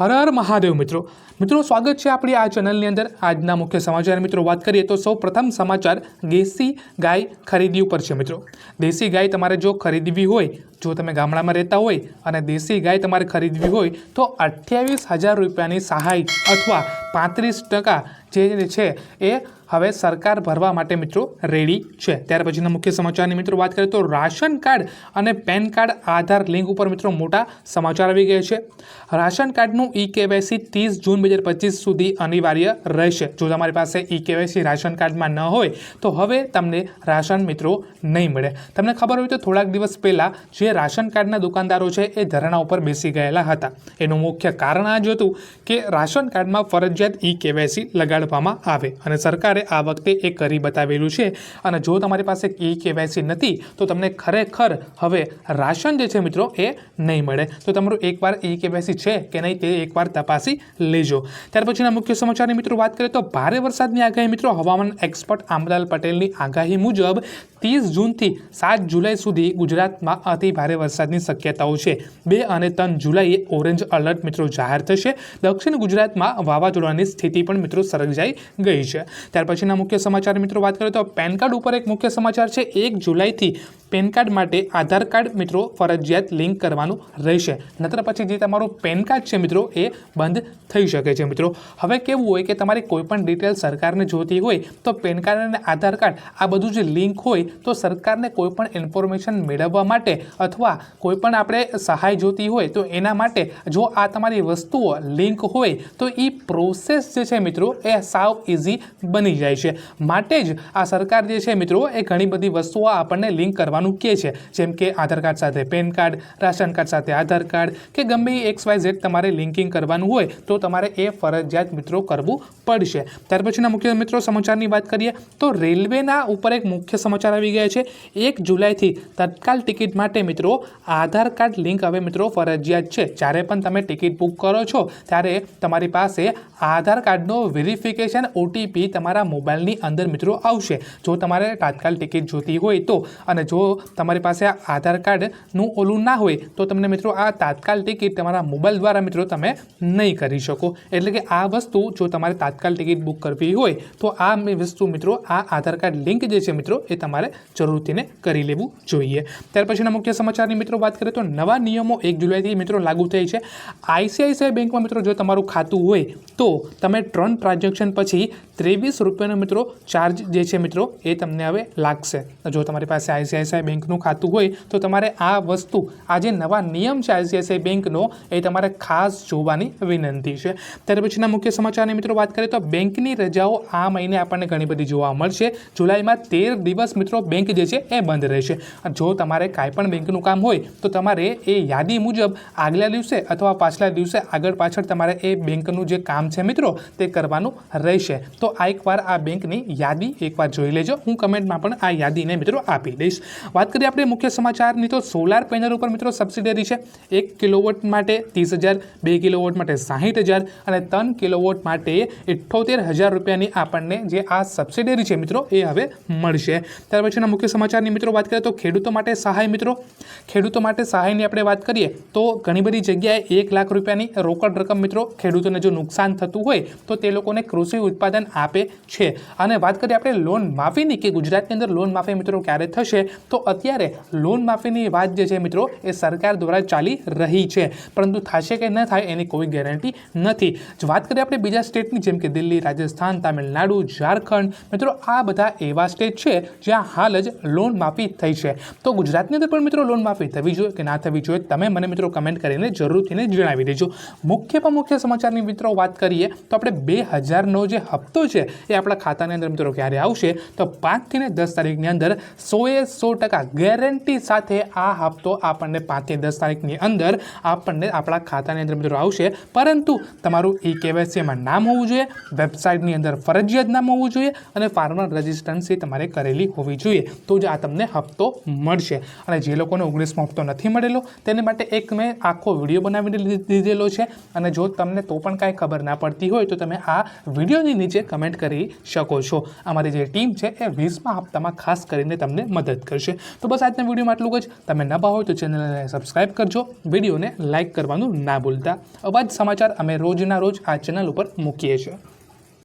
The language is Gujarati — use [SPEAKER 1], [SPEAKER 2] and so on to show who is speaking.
[SPEAKER 1] હર હર મહાદેવ મિત્રો. મિત્રો, સ્વાગત છે આપણી આ ચેનલની અંદર. આજના મુખ્ય સમાચાર મિત્રો, વાત કરીએ તો સૌ પ્રથમ સમાચાર દેશી ગાય ખરીદી ઉપર છે મિત્રો. દેશી ગાય તમારે જો ખરીદવી હોય, જો તમે ગામડામાં રહેતા હોય અને દેશી ગાય તમારે ખરીદવી હોય, તો અઠ્યાવીસ હજાર રૂપિયાની સહાય અથવા પાંત્રીસ ટકા જે છે એ હવે સરકાર ભરવા માટે મિત્રો રેડી છે. ત્યાર પછીના મુખ્ય સમાચારની મિત્રો વાત કરીએ તો રાશન કાર્ડ અને પેન કાર્ડ આધાર લિંક ઉપર મિત્રો મોટા સમાચાર આવી ગયા છે. રાશન કાર્ડનું ઈ કેવાયસી ત્રીસ જૂન બે હજાર પચીસ સુધી અનિવાર્ય રહેશે. જો તમારી પાસે ઈ કેવાયસી રાશન કાર્ડમાં ન હોય, તો હવે તમને રાશન મિત્રો નહીં મળે. તમને ખબર હોય તો થોડાક દિવસ પહેલાં જે રાશન કાર્ડના દુકાનદારો છે એ ધરણા ઉપર બેસી ગયેલા હતા. એનું મુખ્ય કારણ આ જ હતું કે રાશન કાર્ડમાં ફરજિયાત ઈ કેવાયસી લગાડવામાં આવે અને સરકારે આ વખતે એ કરી બતાવેલું છે. અને જો તમારી પાસે ઈ કેવાયસી નથી, તો તમને ખરેખર હવે રાશન જે છે મિત્રો એ નહીં મળે. તો તમારું એકવાર ઈ કેવાયસી છે કે નહીં તે એકવાર તપાસી લેજો. ત્યાર પછીના મુખ્ય સમાચારની મિત્રો વાત કરીએ તો ભારે વરસાદની આગાહી મિત્રો હવામાન એક્સપર્ટ આંબલાલ પટેલની આગાહી મુજબ ત્રીસ જૂનથી સાત જુલાઈ સુધી ગુજરાતમાં અતિ ભારે વરસાદની શક્યતાઓ છે. બે અને ત્રણ જુલાઈએ ઓરેન્જ અલર્ટ મિત્રો જાહેર થશે. દક્ષિણ ગુજરાતમાં વાવાઝોડાની સ્થિતિ પણ મિત્રો સર્જાઈ ગઈ છે. ત્યાર પછીના મુખ્ય સમાચાર મિત્રો વાત કરીએ તો પેન કાર્ડ ઉપર એક મુખ્ય સમાચાર છે. એક જુલાઈથી પેન કાર્ડ માટે આધાર કાર્ડ મિત્રો ફરજિયાત લિંક કરવાનું રહેશે. નતર પછી જે તમારું પેન કાર્ડ છે મિત્રો એ બંધ થઈ શકે છે મિત્રો. હવે કેવું હોય કે તમારી કોઈપણ ડિટેલ સરકારને જોતી હોય તો પેન કાર્ડ અને આધાર કાર્ડ આ બધું જે લિંક હોય તો સરકારને કોઈ પણ ઇન્ફોર્મેશન મેળવવા માટે અથવા કોઈ પણ આપણે સહાય જોતી હોય તો એના માટે જો આ તમારી વસ્તુઓ લિંક હોય તો એ પ્રોસેસ જે છે મિત્રો એ સાવ ઇઝી બની જાય છે. માટે જ આ સરકાર જે છે મિત્રો એ ઘણી બધી વસ્તુઓ આપણને લિંક કરવાનું કહે છે. જેમ કે આધાર કાર્ડ સાથે પેન કાર્ડ, રાશન કાર્ડ સાથે આધાર કાર્ડ કે ગમે એક્સ વાય ઝેડ તમારે લિંકિંગ કરવાનું હોય તો તમારે એ ફરજિયાત મિત્રો કરવું પડશે. ત્યાર પછીના મુખ્ય મિત્રો સમાચારની વાત કરીએ તો રેલવેના ઉપર એક મુખ્ય સમાચાર આવી ગયા છે. એક જુલાઈથી તત્કાલ ટિકિટ માટે મિત્રો આધાર કાર્ડ લિંક હવે મિત્રો ફરજિયાત છે. જ્યારે પણ તમે ટિકિટ બુક કરો છો, ત્યારે તમારી પાસે આધાર કાર્ડનો વેરિફિકેશન ઓટીપી તમારા મોબાઈલની અંદર મિત્રો આવશે. જો તમારે તાત્કાલ ટિકિટ જોતી હોય તો અને જો તમારી પાસે આ આધાર કાર્ડનું ઓલું ના હોય, તો તમને મિત્રો આ તાત્કાલ ટિકિટ તમારા મોબાઈલ દ્વારા મિત્રો તમે નહીં કરી શકો. એટલે કે આ વસ્તુ જો તમારે તાત્કાલ ટિકિટ બુક કરવી હોય, તો આ વસ્તુ મિત્રો આ આધાર કાર્ડ લિંક જે છે મિત્રો એ તમારે જરૂરથીને કરી લેવું જોઈએ. ત્યાર પછીના મુખ્ય સમાચારની મિત્રો વાત કરીએ તો નવા નિયમો એક જુલાઈથી મિત્રો લાગુ થઈ છે. આઈસીઆઈસીઆઈ બેંકમાં મિત્રો જો તમારું ખાતું હોય તો તમે ત્રણ ટ્રાન્ઝેક્શન પછી ત્રેવીસ રૂપિયાનો મિત્રો ચાર્જ જે છે મિત્રો એ તમને હવે લાગશે. જો તમારી પાસે આઈસીઆઈસીઆઈ બેંકનું ખાતું હોય તો તમારે આ વસ્તુ, આ જે નવા નિયમ છે આઈસીઆઈસીઆઈ બેંકનો, એ તમારે ખાસ જોવાની વિનંતી છે. ત્યાર પછીના મુખ્ય સમાચારની મિત્રો વાત કરીએ તો બેંકની રજાઓ આ મહિને આપણને ઘણી બધી જોવા મળશે. જુલાઈમાં તેર દિવસ મિત્રો બેંક જે છે એ બંધ રહેશે. જો તમારે કાંઈ પણ બેંકનું કામ હોય, તો તમારે એ યાદી મુજબ આગલા દિવસે અથવા પાછલા દિવસે આગળ પાછળ તમારે એ બેંકનું જે કામ છે મિત્રો, તે કરવાનું રહેશે. તો આ એકવાર આ બેંકની યાદી એકવાર જોઈ લેજો. હું કમેન્ટમાં પણ આ યાદીને મિત્રો આપી દઈશ. વાત કરીએ આપણે મુખ્ય સમાચારની, તો સોલાર પેનલ ઉપર મિત્રો સબસિડરી છે. એક કિલોવોટ માટે ત્રીસ હજાર, બે કિલોવોટ માટે સાહીઠ હજાર અને ત્રણ કિલોવોટ માટે ઇઠ્ઠોતેર હજાર રૂપિયાની આપણને જે આ સબસિડરી છે મિત્રો, એ હવે મળશે. ત્યાર પછીના મુખ્ય સમાચારની મિત્રો વાત કરીએ તો ખેડૂતો માટે સહાય મિત્રો, ખેડૂતો માટે સહાયની આપણે વાત કરીએ તો ઘણી બધી જગ્યાએ એક લાખ રૂપિયાની રોકડ રકમ મિત્રો ખેડૂતોને જો નુકસાન થતું હોય તો તે લોકોને કૃષિ ઉત્પાદન આપે છે. અને વાત કરીએ આપણે લોન માફીની કે ગુજરાતની અંદર લોન માફી મિત્રો ક્યારે થશે? તો અત્યારે લોન માફીની વાત જે છે મિત્રો એ સરકાર દ્વારા ચાલી રહી છે. પરંતુ થશે કે ન થાય એની કોઈ ગેરંટી નથી. જ વાત કરીએ આપણે બીજા સ્ટેટની જેમ કે દિલ્હી, રાજસ્થાન, તામિલનાડુ, ઝારખંડ. મિત્રો આ બધા એવા સ્ટેટ છે જ્યાં હાલ જ લોન માફી થઈ છે. તો ગુજરાતની અંદર પણ મિત્રો લોન માફી થવી જોઈએ કે ના થવી જોઈએ તમે મને મિત્રો કમેન્ટ કરીને જરૂરથીને જણાવી દેજો. મુખ્યમાં મુખ્ય સમાચારની મિત્રો વાત કરીએ તો આપણે બે હજારનો જે હપ્તો છે એ આપણા ખાતાની અંદર મિત્રો ક્યારે આવશે? તો પાંચથી ને દસ તારીખની અંદર સોએ સો ટકા ગેરંટી સાથે આ હપ્તો આપણને પાંચથી દસ તારીખની અંદર આપણને આપણા ખાતાની અંદર મિત્રો આવશે. પરંતુ તમારું ઈ કેવાયસીમાં નામ હોવું જોઈએ, વેબસાઇટની અંદર ફરજિયાત નામ હોવું જોઈએ અને ફાર્મર રજિસ્ટન્સી તમારે કરેલી હોવી જોઈએ તો જ આ તમને હપ્તો મળશે. અને જે લોકોને ઓગણીસમો હપ્તો નથી મળેલો, તેને માટે એક મેં આખો વીડિયો બનાવીને લી- દીધેલો છે. અને જો તમને તો પણ કાંઈ ખબર ના પડતી હોય, તો તમે આ વિડીયોની નીચે કમેન્ટ કરી શકો છો. અમારી જે ટીમ છે, એ વીસમા હપ્તામાં ખાસ કરીને તમને મદદ કરશે. તો બસ આજના વિડીયોમાં આટલું જ. તમે નવા હોય તો ચેનલને સબસ્ક્રાઇબ કરજો. વિડીયોને લાઇક કરવાનું ના ભૂલતા. અવાજ સમાચાર અમે રોજના રોજ આ ચેનલ ઉપર મૂકીએ છીએ.